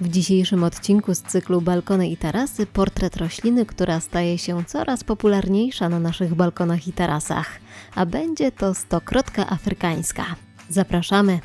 W dzisiejszym odcinku z cyklu Balkony i tarasy portret rośliny, która staje się coraz popularniejsza na naszych balkonach i tarasach, a będzie to stokrotka afrykańska. Zapraszamy!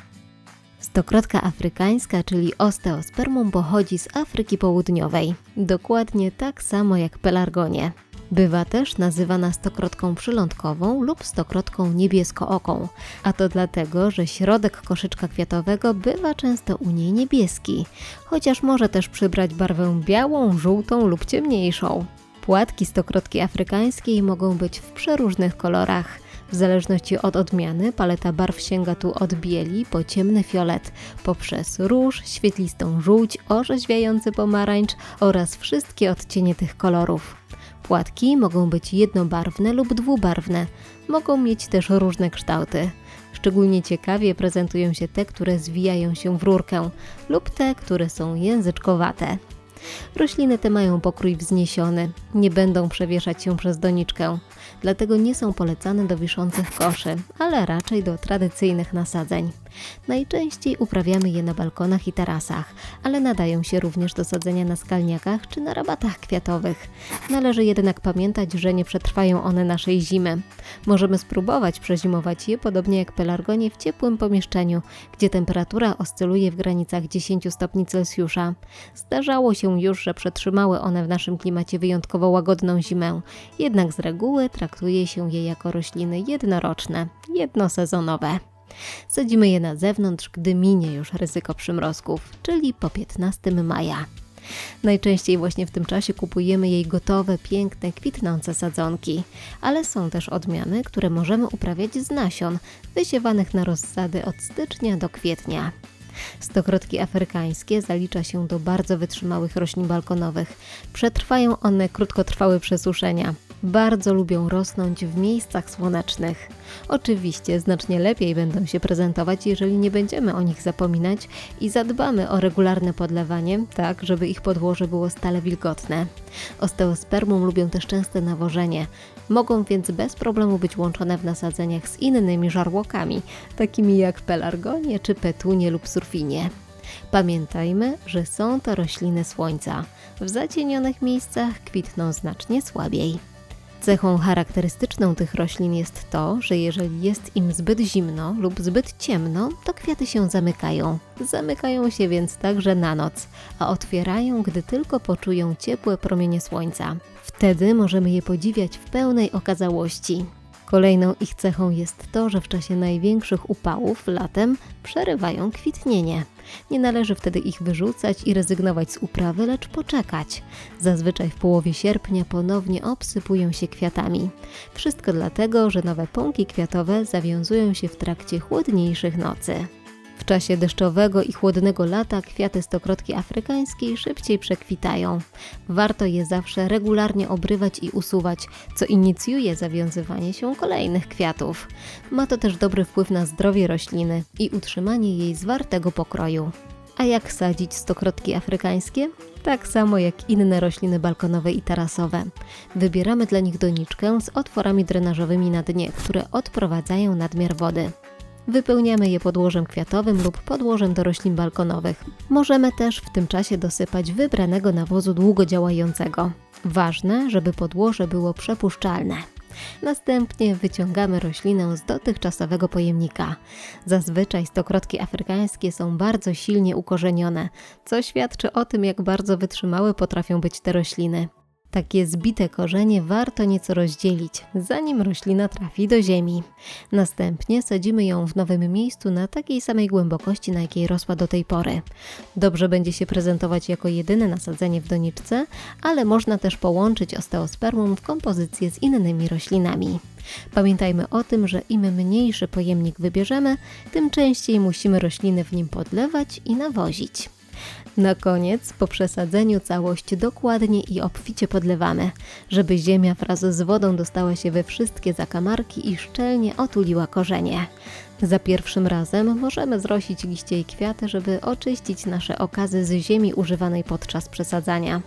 Stokrotka afrykańska, czyli Osteospermum, pochodzi z Afryki Południowej, dokładnie tak samo jak pelargonie. Bywa też nazywana stokrotką przylądkową lub stokrotką niebieskooką, a to dlatego, że środek koszyczka kwiatowego bywa często u niej niebieski, chociaż może też przybrać barwę białą, żółtą lub ciemniejszą. Płatki stokrotki afrykańskiej mogą być w przeróżnych kolorach. W zależności od odmiany paleta barw sięga tu od bieli po ciemny fiolet, poprzez róż, świetlistą żółć, orzeźwiający pomarańcz oraz wszystkie odcienie tych kolorów. Płatki mogą być jednobarwne lub dwubarwne, mogą mieć też różne kształty. Szczególnie ciekawie prezentują się te, które zwijają się w rurkę lub te, które są języczkowate. Rośliny te mają pokrój wzniesiony, nie będą przewieszać się przez doniczkę, dlatego nie są polecane do wiszących koszy, ale raczej do tradycyjnych nasadzeń. Najczęściej uprawiamy je na balkonach i tarasach, ale nadają się również do sadzenia na skalniakach czy na rabatach kwiatowych. Należy jednak pamiętać, że nie przetrwają one naszej zimy. Możemy spróbować przezimować je podobnie jak pelargonie w ciepłym pomieszczeniu, gdzie temperatura oscyluje w granicach 10 stopni Celsjusza. Zdarzało się już, że przetrzymały one w naszym klimacie wyjątkowo łagodną zimę, jednak z reguły traktuje się je jako rośliny jednoroczne, jednosezonowe. Sadzimy je na zewnątrz, gdy minie już ryzyko przymrozków, czyli po 15 maja. Najczęściej właśnie w tym czasie kupujemy jej gotowe, piękne, kwitnące sadzonki, ale są też odmiany, które możemy uprawiać z nasion, wysiewanych na rozsady od stycznia do kwietnia. Stokrotki afrykańskie zalicza się do bardzo wytrzymałych roślin balkonowych. Przetrwają one krótkotrwałe przesuszenia. Bardzo lubią rosnąć w miejscach słonecznych. Oczywiście znacznie lepiej będą się prezentować, jeżeli nie będziemy o nich zapominać i zadbamy o regularne podlewanie, tak żeby ich podłoże było stale wilgotne. Osteospermum lubią też częste nawożenie. Mogą więc bez problemu być łączone w nasadzeniach z innymi żarłokami, takimi jak pelargonie czy petunie lub surfinie. Pamiętajmy, że są to rośliny słońca. W zacienionych miejscach kwitną znacznie słabiej. Cechą charakterystyczną tych roślin jest to, że jeżeli jest im zbyt zimno lub zbyt ciemno, to kwiaty się zamykają. Zamykają się więc także na noc, a otwierają, gdy tylko poczują ciepłe promienie słońca. Wtedy możemy je podziwiać w pełnej okazałości. Kolejną ich cechą jest to, że w czasie największych upałów latem przerywają kwitnienie. Nie należy wtedy ich wyrzucać i rezygnować z uprawy, lecz poczekać. Zazwyczaj w połowie sierpnia ponownie obsypują się kwiatami. Wszystko dlatego, że nowe pąki kwiatowe zawiązują się w trakcie chłodniejszych nocy. W czasie deszczowego i chłodnego lata kwiaty stokrotki afrykańskiej szybciej przekwitają. Warto je zawsze regularnie obrywać i usuwać, co inicjuje zawiązywanie się kolejnych kwiatów. Ma to też dobry wpływ na zdrowie rośliny i utrzymanie jej zwartego pokroju. A jak sadzić stokrotki afrykańskie? Tak samo jak inne rośliny balkonowe i tarasowe. Wybieramy dla nich doniczkę z otworami drenażowymi na dnie, które odprowadzają nadmiar wody. Wypełniamy je podłożem kwiatowym lub podłożem do roślin balkonowych. Możemy też w tym czasie dosypać wybranego nawozu długodziałającego. Ważne, żeby podłoże było przepuszczalne. Następnie wyciągamy roślinę z dotychczasowego pojemnika. Zazwyczaj stokrotki afrykańskie są bardzo silnie ukorzenione, co świadczy o tym, jak bardzo wytrzymałe potrafią być te rośliny. Takie zbite korzenie warto nieco rozdzielić, zanim roślina trafi do ziemi. Następnie sadzimy ją w nowym miejscu na takiej samej głębokości, na jakiej rosła do tej pory. Dobrze będzie się prezentować jako jedyne nasadzenie w doniczce, ale można też połączyć osteospermum w kompozycję z innymi roślinami. Pamiętajmy o tym, że im mniejszy pojemnik wybierzemy, tym częściej musimy rośliny w nim podlewać i nawozić. Na koniec, po przesadzeniu całość dokładnie i obficie podlewamy, żeby ziemia wraz z wodą dostała się we wszystkie zakamarki i szczelnie otuliła korzenie. Za pierwszym razem możemy zrosić liście i kwiaty, żeby oczyścić nasze okazy z ziemi używanej podczas przesadzania.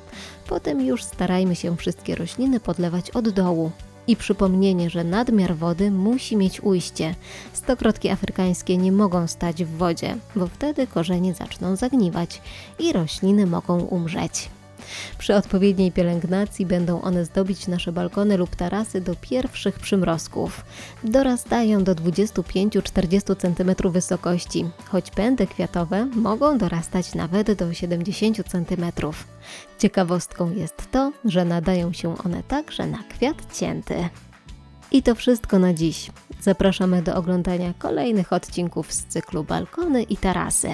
Potem już starajmy się wszystkie rośliny podlewać od dołu. I przypomnienie, że nadmiar wody musi mieć ujście. Stokrotki afrykańskie nie mogą stać w wodzie, bo wtedy korzenie zaczną zagniwać i rośliny mogą umrzeć. Przy odpowiedniej pielęgnacji będą one zdobić nasze balkony lub tarasy do pierwszych przymrozków. Dorastają do 25-40 cm wysokości, choć pędy kwiatowe mogą dorastać nawet do 70 cm. Ciekawostką jest to, że nadają się one także na kwiat cięty. I to wszystko na dziś. Zapraszamy do oglądania kolejnych odcinków z cyklu Balkony i Tarasy.